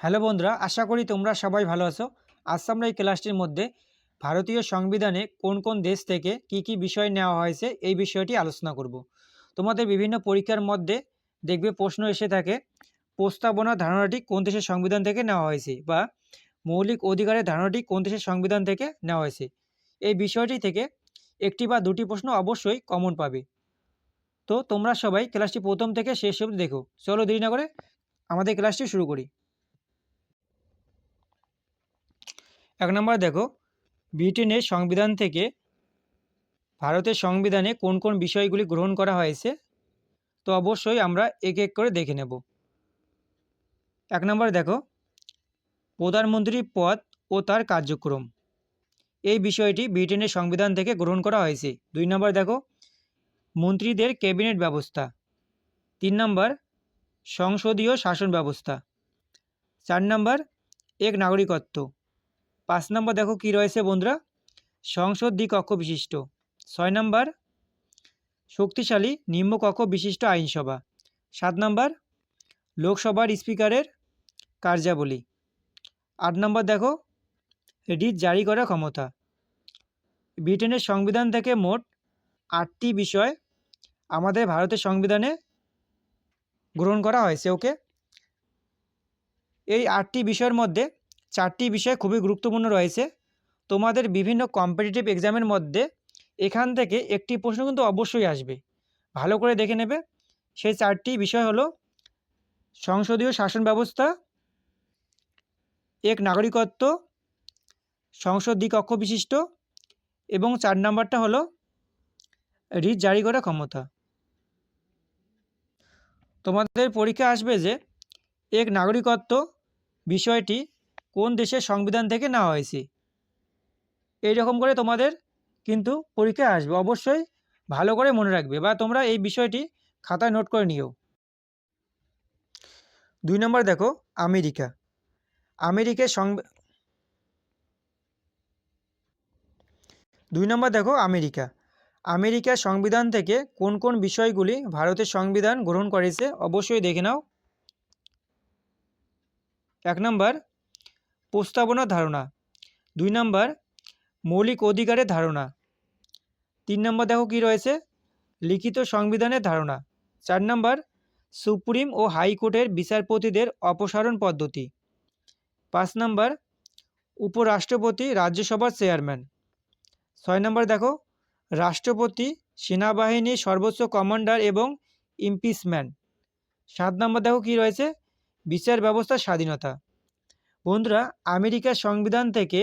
Hello বন্ধুরা, আশা করি তোমরা সবাই ভালো আছো। আজ আমরা এই ক্লাসটির মধ্যে ভারতীয় সংবিধানে কোন কোন দেশ থেকে কি কি বিষয় নেওয়া হয়েছে এই বিষয়টি আলোচনা করব। তোমাদের বিভিন্ন পরীক্ষার মধ্যে দেখবে প্রশ্ন এসে থাকে, প্রস্তাবনা ধারণাটি কোন দেশের সংবিধান থেকে নেওয়া হয়েছে বা মৌলিক অধিকারের ধারণাটি কোন দেশের সংবিধান থেকে নেওয়া হয়েছে। এই বিষয়টি থেকে একটি বা দুটি প্রশ্ন অবশ্যই কমন পাবে। তো তোমরা সবাই ক্লাসটি প্রথম থেকে শেষ অবধি দেখো। চলো দেরি না করে আমাদের ক্লাসটি শুরু করি। এক নম্বর দেখো, ব্রিটেনের সংবিধান থেকে ভারতের সংবিধানে কোন কোন বিষয়গুলি গ্রহণ করা হয়েছে, তো অবশ্যই আমরা এক এক করে দেখে নেব। এক নম্বর দেখো প্রধানমন্ত্রী পদ ও তার কার্যক্রম। এই বিষয়টি ব্রিটেনের সংবিধান থেকে গ্রহণ করা হয়েছে। দুই নম্বর দেখো, মন্ত্রীদের ক্যাবিনেট ব্যবস্থা। তিন নম্বর, সংসদীয় শাসন ব্যবস্থা। চার নম্বর, এক নাগরিকত্ব। পাঁচ নম্বর দেখো কি রয়েছে বন্ধুরা? সংসদ দ্বিকক্ষ বিশিষ্ট। ছয় নম্বর, শক্তিশালী নিম্নকক্ষ বিশিষ্ট আইনসভা। সাত নম্বর, লোকসভার স্পিকারের কার্যাবলী। আট নম্বর দেখো, রিট জারি করার ক্ষমতা। ব্রিটেনের সংবিধান থেকে মোট আটটি বিষয় আমাদের ভারতের সংবিধানে গ্রহণ করা হয়েছে, ওকে? এই আটটি বিষয়ের মধ্যে চারটি বিষয় খুবই গুরুত্বপূর্ণ রয়েছে। তোমাদের বিভিন্ন কম্পিটিটিভ এক্সামের মধ্যে এখান থেকে একটি প্রশ্ন কিন্তু অবশ্যই আসবে। ভালো করে দেখে নেবে। সেই চারটি বিষয় হলো সংসদীয় শাসন ব্যবস্থা, এক নাগরিকত্ব, সংসদ দ্বিকক্ষ বিশিষ্ট এবং চার নাম্বারটা হলো রিট জারি করার ক্ষমতা। তোমাদের পরীক্ষা আসবে যে এক নাগরিকত্ব বিষয়টি কোন দেশের সংবিধান থেকে নেওয়া হয়েছে? এই রকম করে তোমাদের কিন্তু পরীক্ষায় আসবে। অবশ্যই ভালো করে মনে রাখবে বা তোমরা এই বিষয়টি খাতায় নোট করে নিও। দুই নম্বর দেখো, আমেরিকা। আমেরিকার সংব দুই নম্বর দেখো, আমেরিকা। আমেরিকার সংবিধান থেকে কোন কোন বিষয়গুলি ভারতের সংবিধান গ্রহণ করেছে, অবশ্যই দেখে নাও। এক নম্বর প্রস্তাবনা ধারণা। দুই নম্বর, মৌলিক অধিকারের ধারণা। তিন নম্বর দেখো কি রয়েছে? লিখিত সংবিধানের ধারণা। চার নম্বর, সুপ্রিম ও হাইকোর্টের বিচারপতিদের অপসারণ পদ্ধতি। পাঁচ নম্বর, উপরাষ্ট্রপতি রাজ্যসভার চেয়ারম্যান। ছয় নম্বর দেখো, রাষ্ট্রপতি, সেনাবাহিনীর সর্বোচ্চ কমান্ডার এবং ইম্পিচম্যান্ট সাত নম্বর দেখো কি রয়েছে? বিচার ব্যবস্থার স্বাধীনতা। বন্ধুরা, আমেরিকার সংবিধান থেকে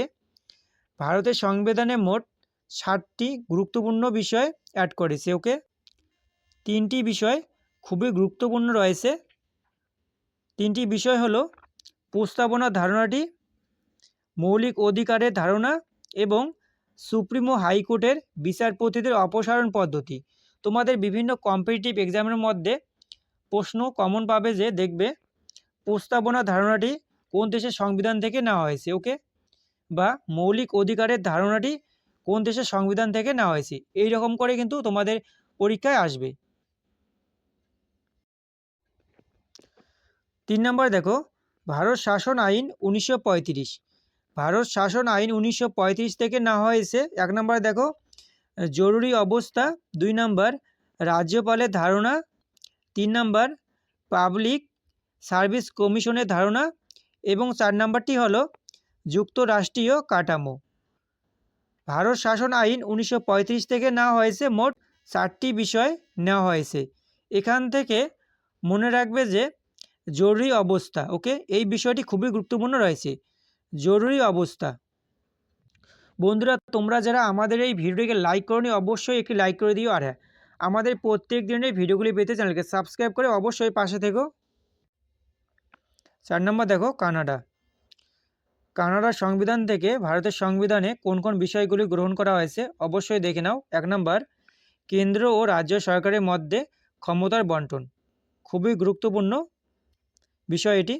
ভারতের সংবিধানে মোট ষাটটি গুরুত্বপূর্ণ বিষয় অ্যাড করেছে ওকে তিনটি বিষয় খুবই গুরুত্বপূর্ণ রয়েছে। তিনটি বিষয় হলো প্রস্তাবনা ধারণাটি, মৌলিক অধিকারের ধারণা এবং সুপ্রিমো হাইকোর্টের বিচারপতিদের অপসারণ পদ্ধতি। তোমাদের বিভিন্ন কম্পিটিটিভ এক্সামের মধ্যে প্রশ্ন কমন পাবে যে দেখবে, প্রস্তাবনা ধারণাটি কোন দেশের সংবিধান থেকে নেওয়া হয়েছে ওকে বা মৌলিক অধিকারের ধারণাটি কোন দেশের সংবিধান থেকে নেওয়া হয়েছে এই রকম করে কিন্তু তোমাদের পরীক্ষায় আসবে। তিন নম্বর দেখো, ভারত শাসন আইন উনিশশো পঁয়ত্রিশ। ভারত শাসন আইন উনিশশো পঁয়ত্রিশ থেকে নেওয়া হয়েছে, এক নম্বর দেখো, জরুরি অবস্থা, দুই নম্বর, রাজ্যপালের ধারণা, তিন নম্বর, পাবলিক সার্ভিস কমিশনের ধারণা এবং চার নম্বরটি হলো যুক্তরাষ্ট্রীয় কাঠামো। ভারত শাসন আইন উনিশশো পঁয়ত্রিশ থেকে নেওয়া হয়েছে, মোট চারটি বিষয় নেওয়া হয়েছে। এখান থেকে মনে রাখবে যে জরুরি অবস্থা, ওকে? এই বিষয়টি খুবই গুরুত্বপূর্ণ রয়েছে। জরুরি অবস্থা। বন্ধুরা, তোমরা যারা আমাদের এই ভিডিওটিকে লাইক করনি, অবশ্যই একটি লাইক করে দিও। আর হ্যাঁ আমাদের প্রত্যেক দিনের ভিডিওগুলি পেতে চ্যানেলকে সাবস্ক্রাইব করে অবশ্যই পাশে থেকো। চার নম্বর দেখো, কানাডা। কানাডার সংবিধান থেকে ভারতের সংবিধানে কোন কোন বিষয়গুলি গ্রহণ করা হয়েছে, অবশ্যই দেখে নাও। এক নম্বর, কেন্দ্র ও রাজ্য সরকারের মধ্যে ক্ষমতার বন্টন। খুবই গুরুত্বপূর্ণ বিষয় এটি।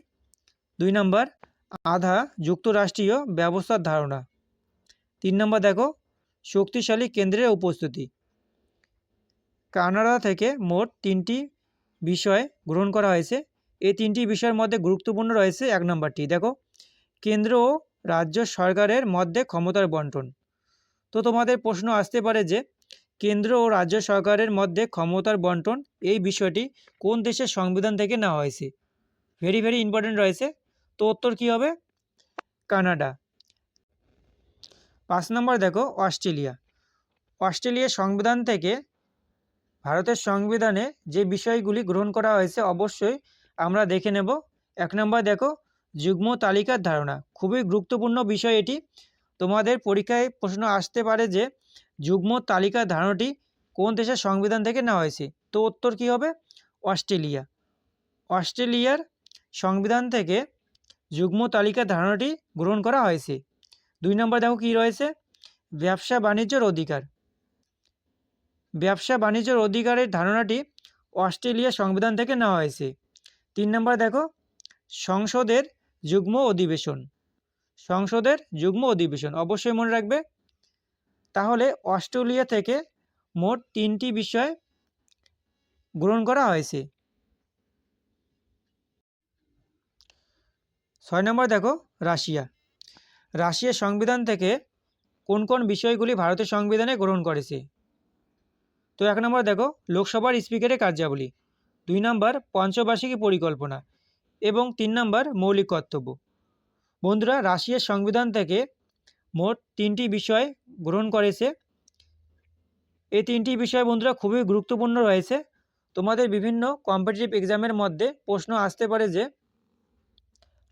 দুই নম্বর, আধা যুক্তরাষ্ট্রীয় ব্যবস্থার ধারণা। তিন নম্বর দেখো, শক্তিশালী কেন্দ্রের উপস্থিতি। কানাডা থেকে মোট তিনটি বিষয় গ্রহণ করা হয়েছে। এই তিনটি বিষয়ের মধ্যে গুরুত্বপূর্ণ রয়েছে এক নম্বরটি। দেখো, কেন্দ্র ও রাজ্য সরকারের মধ্যে ক্ষমতার বন্টন। তো তোমাদের প্রশ্ন আসতে পারে যে, কেন্দ্র ও রাজ্য সরকারের মধ্যে ক্ষমতার বন্টন, এই বিষয়টি কোন দেশের সংবিধান থেকে নেওয়া হয়েছে? ভেরি ভেরি ইম্পর্টেন্ট রয়েছে। তো উত্তর কী হবে? কানাডা। পাঁচ নম্বর দেখো, অস্ট্রেলিয়া। অস্ট্রেলিয়ার সংবিধান থেকে ভারতের সংবিধানে যে বিষয়গুলি গ্রহণ করা হয়েছে, অবশ্যই আমরা দেখে নেব। এক নম্বর দেখো, যুগ্ম তালিকার ধারণা। খুবই গুরুত্বপূর্ণ বিষয় এটি। তোমাদের পরীক্ষায় প্রশ্ন আসতে পারে যে, যুগ্ম তালিকার ধারণাটি কোন দেশের সংবিধান থেকে নেওয়া হয়েছে? তো উত্তর কী হবে? অস্ট্রেলিয়া। অস্ট্রেলিয়ার সংবিধান থেকে যুগ্ম তালিকার ধারণাটি গ্রহণ করা হয়েছে। দুই নম্বর দেখো কী রয়েছে? ব্যবসা বাণিজ্যর অধিকার। ব্যবসা বাণিজ্যের অধিকারের ধারণাটি অস্ট্রেলিয়ার সংবিধান থেকে নেওয়া হয়েছে। তিন নম্বর দেখো, সংসদের যুগ্ম অধিবেশন। সংসদের যুগ্ম অধিবেশন, অবশ্যই মনে রাখবে। তাহলে অস্ট্রেলিয়া থেকে মোট তিনটি বিষয় গ্রহণ করা হয়েছে। ছয় নম্বর দেখো, রাশিয়া। রাশিয়ার সংবিধান থেকে কোন কোন বিষয়গুলি ভারতের সংবিধানে গ্রহণ করেছে? তো এক নম্বর দেখো, লোকসভার স্পিকারের কার্যাবলী। দুই নম্বর পঞ্চবার্ষিকী পরিকল্পনা এবং তিন নম্বর মৌলিক কর্তব্য। বন্ধুরা, রাশিয়ার সংবিধান থেকে মোট তিনটি বিষয় গ্রহণ করেছে। এই তিনটি বিষয় বন্ধুরা খুবই গুরুত্বপূর্ণ রয়েছে। তোমাদের বিভিন্ন কম্পিটিটিভ এক্সামের মধ্যে প্রশ্ন আসতে পারে যে,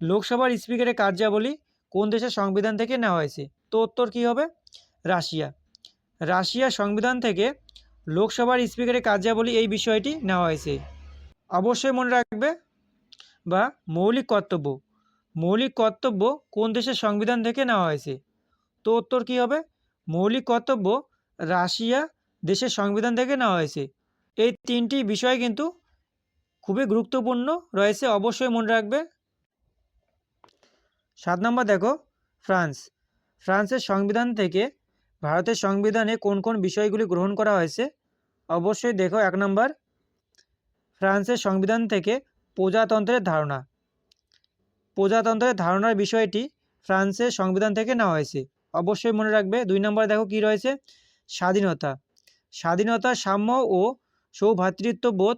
লোকসভার স্পিকারের কার্যাবলী কোন দেশের সংবিধান থেকে নেওয়া হয়েছে? তো উত্তর কী হবে? রাশিয়া। রাশিয়ার সংবিধান থেকে লোকসভার স্পিকারের কার্যাবলী এই বিষয়টি নেওয়া হয়েছে। অবশ্যই মনে রাখবে বা মৌলিক কর্তব্য। মৌলিক কর্তব্য কোন দেশের সংবিধান থেকে নেওয়া হয়েছে? তো উত্তর কী হবে? মৌলিক কর্তব্য রাশিয়া দেশের সংবিধান থেকে নেওয়া হয়েছে। এই তিনটি বিষয় কিন্তু খুবই গুরুত্বপূর্ণ রয়েছে, অবশ্যই মনে রাখবে। সাত নম্বর দেখো, ফ্রান্স। ফ্রান্সের সংবিধান থেকে ভারতের সংবিধানে কোন কোন বিষয়গুলি গ্রহণ করা হয়েছে? অবশ্যই দেখো এক নম্বর। ফ্রান্সের সংবিধান থেকে প্রজাতন্ত্রের ধারণা। প্রজাতন্ত্রের ধারণার বিষয়টি ফ্রান্সের সংবিধান থেকে নেওয়া হয়েছে। অবশ্যই মনে রাখবে, দুই নম্বর দেখো কি রয়েছে? স্বাধীনতা। স্বাধীনতা, সাম্য ও সৌভ্রাতৃত্ববোধ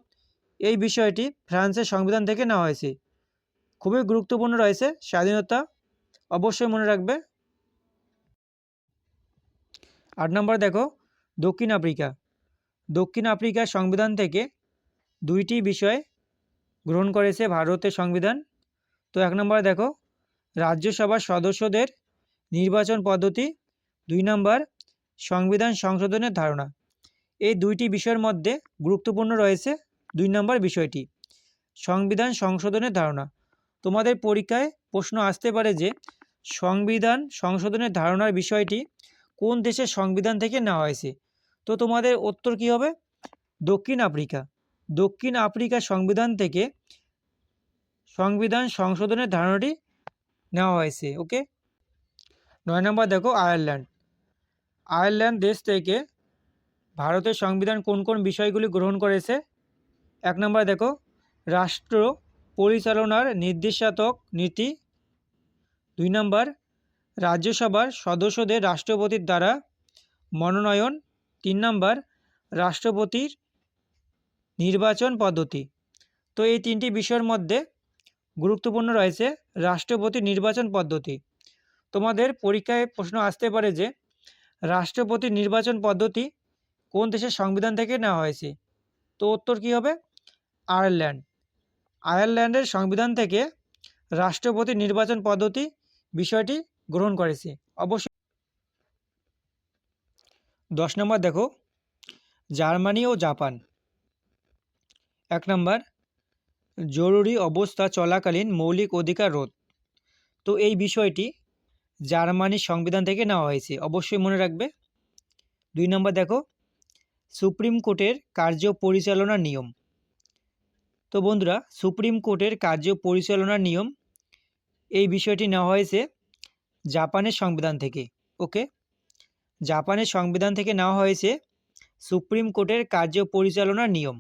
এই বিষয়টি ফ্রান্সের সংবিধান থেকে নেওয়া হয়েছে। খুবই গুরুত্বপূর্ণ রয়েছে স্বাধীনতা। অবশ্যই মনে রাখবে। আট নম্বর দেখো, দক্ষিণ আফ্রিকা। দক্ষিণ আফ্রিকার সংবিধান থেকে দুইটি বিষয় গ্রহণ করেছে ভারতের সংবিধান। তো এক নম্বর দেখো, রাজ্যসভার সদস্যদের নির্বাচন পদ্ধতি। দুই নম্বর, সংবিধান সংশোধনের ধারণা। এই দুইটি বিষয়ের মধ্যে গুরুত্বপূর্ণ রয়েছে দুই নম্বর বিষয়টি, সংবিধান সংশোধনের ধারণা। তোমাদের পরীক্ষায় প্রশ্ন আসতে পারে যে, সংবিধান সংশোধনের ধারণার বিষয়টি কোন দেশের সংবিধান থেকে নেওয়া হয়েছে? তো তোমাদের উত্তর কী হবে? দক্ষিণ আফ্রিকা। দক্ষিণ আফ্রিকার সংবিধান থেকে সংবিধান সংশোধনের ধারণাটি নেওয়া হয়েছে ওকে নয় নম্বর দেখো, আয়ারল্যান্ড। আয়ারল্যান্ড দেশ থেকে ভারতের সংবিধান কোন কোন বিষয়গুলি গ্রহণ করেছে? এক নম্বর দেখো, রাষ্ট্র পরিচালনার নির্দেশাত্মক নীতি। দুই নম্বর, রাজ্যসভার সদস্যদের রাষ্ট্রপতির দ্বারা মনোনয়ন। তিন নম্বর, রাষ্ট্রপতির নির্বাচন পদ্ধতি। তো এই তিনটি বিষয়ের মধ্যে গুরুত্বপূর্ণ রয়েছে রাষ্ট্রপতি নির্বাচন পদ্ধতি। তোমাদের পরীক্ষায় প্রশ্ন আসতে পারে যে, রাষ্ট্রপতি নির্বাচন পদ্ধতি কোন দেশের সংবিধান থেকে নেওয়া হয়েছে? তো উত্তর কী হবে? আয়ারল্যান্ড। আয়ারল্যান্ডের সংবিধান থেকে রাষ্ট্রপতি নির্বাচন পদ্ধতি বিষয়টি গ্রহণ করেছে। অবশ্যই দশ নম্বর দেখো, জার্মানি ও জাপান। এক নম্বর, জরুরি অবস্থা চলাকালীন মৌলিক অধিকার রোধ। তো এই বিষয়টি জার্মানির সংবিধান থেকে নেওয়া হয়েছে, অবশ্যই মনে রাখবে। দুই নম্বর দেখো, সুপ্রিম কোর্টের কার্য পরিচালনার নিয়ম। তো বন্ধুরা, সুপ্রিম কোর্টের কার্য পরিচালনার নিয়ম, এই বিষয়টি নেওয়া হয়েছে জাপানের সংবিধান থেকে, ওকে? জাপানের সংবিধান থেকে নেওয়া হয়েছে সুপ্রিম কোর্টের কার্য পরিচালনার নিয়ম।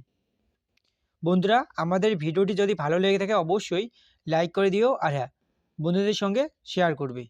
বন্ধুরা, আমাদের ভিডিওটি যদি ভালো লেগে থাকে, অবশ্যই লাইক করে দিও। আর হ্যাঁ বন্ধুদের সঙ্গে শেয়ার করবে।